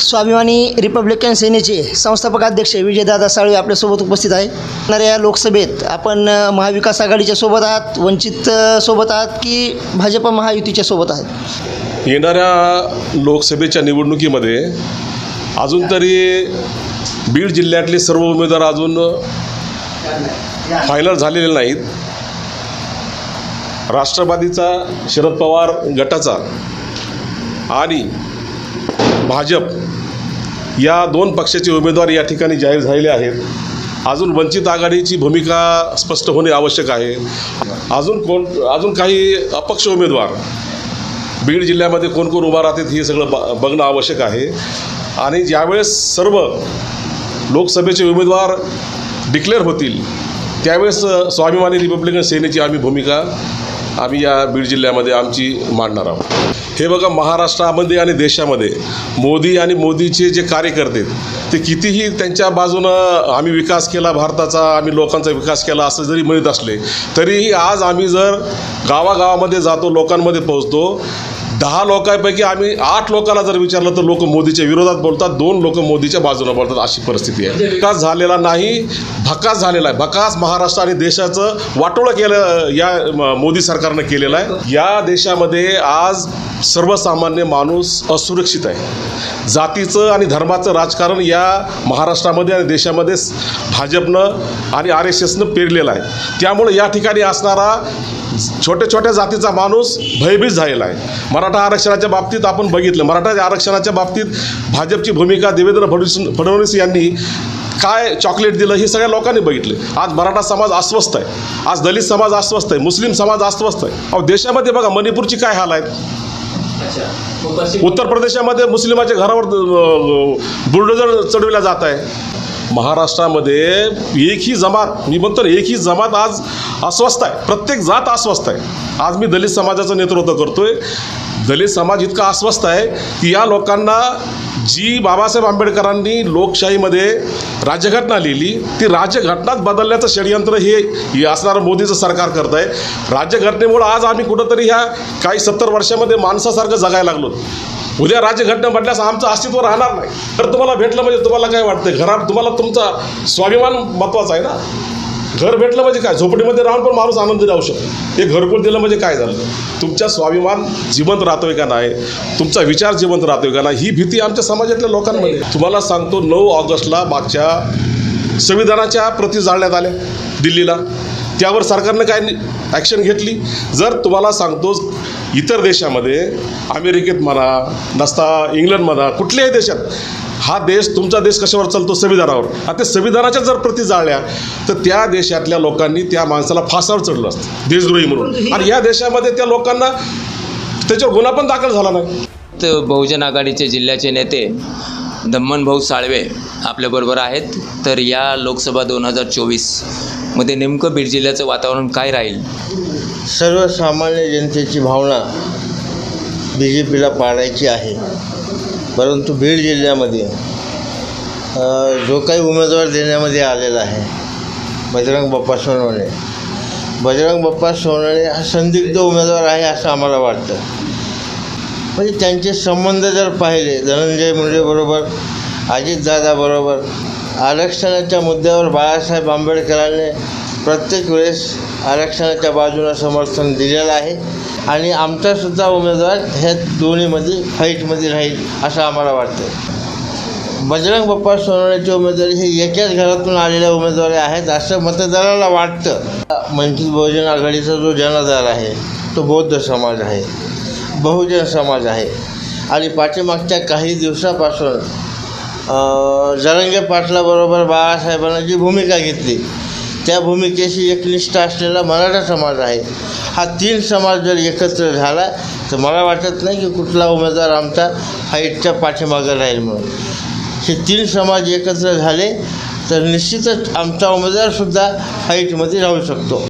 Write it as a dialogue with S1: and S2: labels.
S1: स्वाभिमानी रिपब्लिकन सेनेचे संस्थापक अध्यक्ष विजयदादा साळवे आपल्यासोबत उपस्थित आहे येणाऱ्या लोकसभेत आपण महाविकास आघाडीच्या सोबत आहात वंचित सोबत आहात की भाजप महायुतीच्या सोबत आहात?
S2: येणाऱ्या लोकसभेच्या निवडणुकीमध्ये अजून तरी बीड जिल्ह्यातले सर्व उमेदवार अजून फायनल झालेले नाहीत. राष्ट्रवादीचा शरद पवार गटाचा आणि भाजप या दोन पक्षाचे उमेदवार या ठिकाणी जाहीर झालेले आहेत. अजून वंचित आघाडीची भूमिका स्पष्ट होणे आवश्यक आहे. अजून कोण अजून काही अपक्ष उमेदवार? बीड जिल्ह्यामध्ये कोण कोण उभा राहतात हे सगळं ब बघणं आवश्यक आहे. आणि ज्यावेळेस सर्व लोकसभेचे उमेदवार डिक्लेअर होतील त्यावेळेस स्वाभिमानी रिपब्लिकन सेनेची आम्ही भूमिका आम्ही या बीड जिल्ह्यामध्ये आमची मांडणार आहोत. हे बघा महाराष्ट्रामध्ये आणि देशामध्ये मोदी आणि मोदीचे जे कार्यकर्ते ते कितीही त्यांच्या बाजूनं आम्ही विकास केला भारताचा आम्ही लोकांचा विकास केला असं जरी म्हणत असले तरीही आज आम्ही जर गावागावामध्ये जातो लोकांमध्ये पोहोचतो दहा लोकांपैकी आम्ही आठ लोकांना जर विचारलं तर लोक मोदीच्या विरोधात बोलतात दोन लोक मोदीच्या बाजूने बोलतात अशी परिस्थिती आहे. विकास झालेला नाही भकास झालेला आहे. भकास महाराष्ट्र आणि देशाचं वाटोळं केलं या मोदी सरकारनं केलेलं आहे. या देशामध्ये आज सर्वसामान्य माणूस असुरक्षित आहे. जातीचं आणि धर्माचं राजकारण या महाराष्ट्रामध्ये आणि देशामध्ये भाजपनं आणि आर एस एसनं पेरलेलं आहे. त्यामुळे या ठिकाणी असणारा छोट्या छोट्या जातीचा माणूस भयभीत झालेला आहे. मराठा आरक्षणाच्या बाबतीत आपण बघितलं. मराठा आरक्षणाच्या बाबतीत भाजपची भूमिका देवेंद्र फडणवीस फडणवीस यांनी काय चॉकलेट दिलं हे सगळ्या लोकांनी बघितलं. आज मराठा समाज अस्वस्थ आहे. आज दलित समाज अस्वस्थ आहे. मुस्लिम समाज अस्वस्थ आहे. अहो देशामध्ये बघा मणिपूरची काय हाल आहेत? उत्तर प्रदेशामध्ये मुस्लिमाच्या घरावर बुलडोजर चढविला जात आहे. महाराष्ट्रामध्ये एकही जमात मी म्हणतो एकही जमात आज अस्वस्थ आहे. प्रत्येक जात अस्वस्थ आहे. आज मी दलित समाजाचं नेतृत्व करतोय. दलित समाज इतका अस्वस्थ आहे की या लोकांना जी बाबासाहेब आंबेडकरांनी लोकशाहीमध्ये राज्यघटना लिहिली ती राज्यघटनाच बदलण्याचं षडयंत्र हे असणारं मोदीचं सरकार करत आहे राज्यघटनेमुळं आज आम्ही कुठंतरी ह्या काही सत्तर वर्षामध्ये माणसासारखं जगायला लागलो. उद्या राज्यघटना म्हटल्यास आमचं अस्तित्व राहणार नाही. तर तुम्हाला भेटलं म्हणजे तुम्हाला काय वाटतं घरात तुम्हाला तुमचा स्वाभिमान महत्त्वाचा आहे ना? घर भेटलं म्हणजे काय? झोपडीमध्ये राहून पण माणूस आनंद राहू शकतो. हे घरकुल दिलं म्हणजे काय झालं? तुमचा स्वाभिमान जिवंत राहतोय का नाही? तुमचा विचार जिवंत राहतोय का नाही? ही भीती आमच्या समाजातल्या लोकांमध्ये तुम्हाला सांगतो नऊ ऑगस्टला मागच्या संविधानाच्या प्रती जाळण्यात आल्या दिल्लीला. त्यावर सरकारनं काय ॲक्शन घेतली? जर तुम्हाला सांगतो इतर देशामध्ये अमेरिकेत म्हणा नसता इंग्लंड म्हणा कुठल्याही देशात हा देश तुमचा देश कशावर चालतो? संविधानावर आता त्या संविधानाच्या जर प्रती जाळल्या तर त्या देशातल्या लोकांनी त्या माणसाला फासावर चढलं असतं देशद्रोही म्हणून. आणि या देशामध्ये त्या लोकांना त्याच्यावर गुन्हा पण दाखल झाला नाही.
S3: त बहुजन आघाडीचे जिल्ह्याचे नेते दम्मन भाऊ साळवे आपल्याबरोबर आहेत. तर या लोकसभा दोन हजार चोवीसमध्ये नेमकं बीड जिल्ह्याचं वातावरण काय राहील?
S4: सर्वसामान्य जनतेची भावना बी जे पीला पाडायची आहे. परंतु बीड जिल्ह्यामध्ये जो काही उमेदवार देण्यामध्ये आलेला आहे बजरंग बाप्पा सोनवणे. बजरंग बाप्पा सोनवणे हा संदिग्ध उमेदवार आहे असं आम्हाला वाटतं. म्हणजे त्यांचे संबंध जर पाहिले धनंजय मुंडेबरोबर अजितदादाबरोबर आरक्षणाच्या मुद्द्यावर बाळासाहेब आंबेडकरांनी प्रत्येक वेळेस आरक्षणाच्या बाजूला समर्थन दिलेलं आहे. आणि आमचासुद्धा उमेदवार ह्या दोन्हीमध्ये फाईटमध्ये राहील असं आम्हाला वाटतं बजरंग बाप्पा सोनवण्याचे उमेदवारी हे एकाच घरातून आलेल्या उमेदवारी आहेत असं मतदाराला वाटतं. वंचित बहुजन आघाडीचा जो जनाधार आहे तो बौद्ध समाज आहे बहुजन समाज आहे. आणि पाठीमागच्या काही दिवसापासून जरंगे पाटलाबरोबर बाळासाहेबांना जी भूमिका घेतली त्या भूमिकेशी एकनिष्ठ असलेला मराठा समाज आहे. हा तीन समाज जर एकत्र झाला तर मला वाटत नाही की कुठला उमेदवार आमचा फाईटच्या पाठीमागं राहील म्हणून. हे तीन समाज एकत्र झाले तर निश्चितच आमचा उमेदवारसुद्धा फाईटमध्ये राहू शकतो.